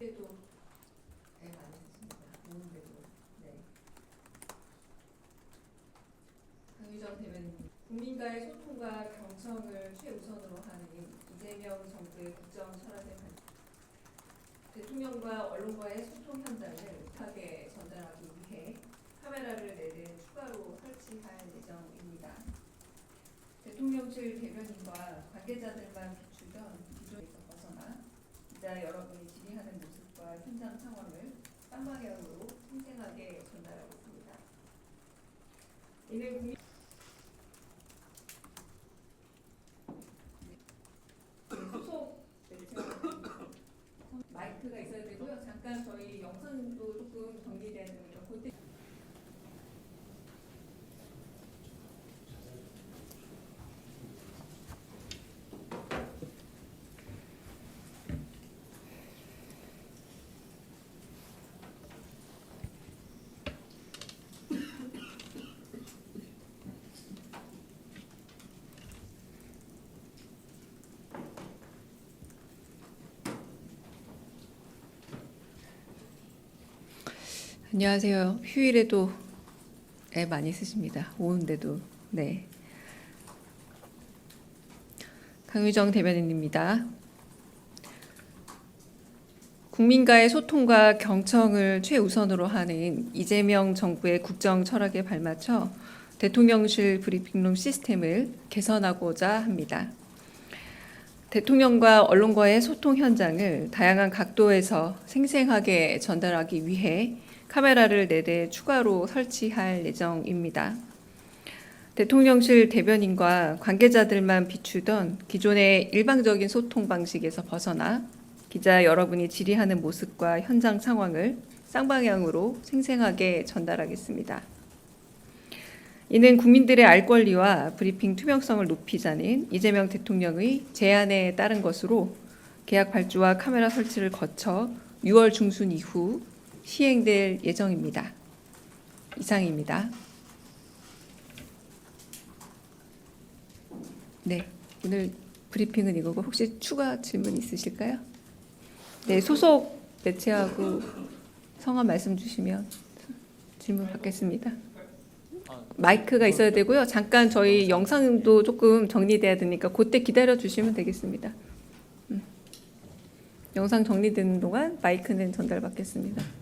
때도 네, 많이 쓰십니다. 오는데도 네. 강유정 대변인 국민과의 소통과 경청을 최우선으로 하는 이재명 정부의 국정 철학의 관 대통령과 언론과의 소통 현장을 급하게 전달하기 위해 카메라를 네대 추가로 설치할 예정입니다. 대통령실 대변인과 관계자들만 비추던 기존에서 벗어나 기자 여러분이 질의하는 모습과 현장 상황을 쌍방향으로 생생하게 전달하겠습니다. 이는 국민 마이크가 있어야 되고요. 잠깐 저희 영상도 조금 되니까 그때 안녕하세요. 휴일에도 애 많이 쓰십니다. 오는데도 네. 강유정 대변인입니다. 국민과의 소통과 경청을 최우선으로 하는 이재명 정부의 국정 철학에 발맞춰 대통령실 브리핑룸 시스템을 개선하고자 합니다. 대통령과 언론과의 소통 현장을 다양한 각도에서 생생하게 전달하기 위해 카메라를 4대 추가로 설치할 예정입니다. 대통령실 대변인과 관계자들만 비추던 기존의 일방적인 소통 방식에서 벗어나 기자 여러분이 질의하는 모습과 현장 상황을 쌍방향으로 생생하게 전달하겠습니다. 이는 국민들의 알 권리와 브리핑 투명성을 높이자는 이재명 대통령의 제안에 따른 것으로 계약 발주와 카메라 설치를 거쳐 6월 중순 이후 시행될 예정입니다. 이상입니다. 네, 오늘 브리핑은 이거고 혹시 추가 질문 있으실까요? 네, 소속 매체하고 성함 말씀 주시면 질문 받겠습니다. 마이크가 있어야 되고요. 잠깐 저희 영상도 조금 정리돼야 되니까 그때 기다려 주시면 되겠습니다. 음. 영상 정리되는 동안 마이크는 전달받겠습니다.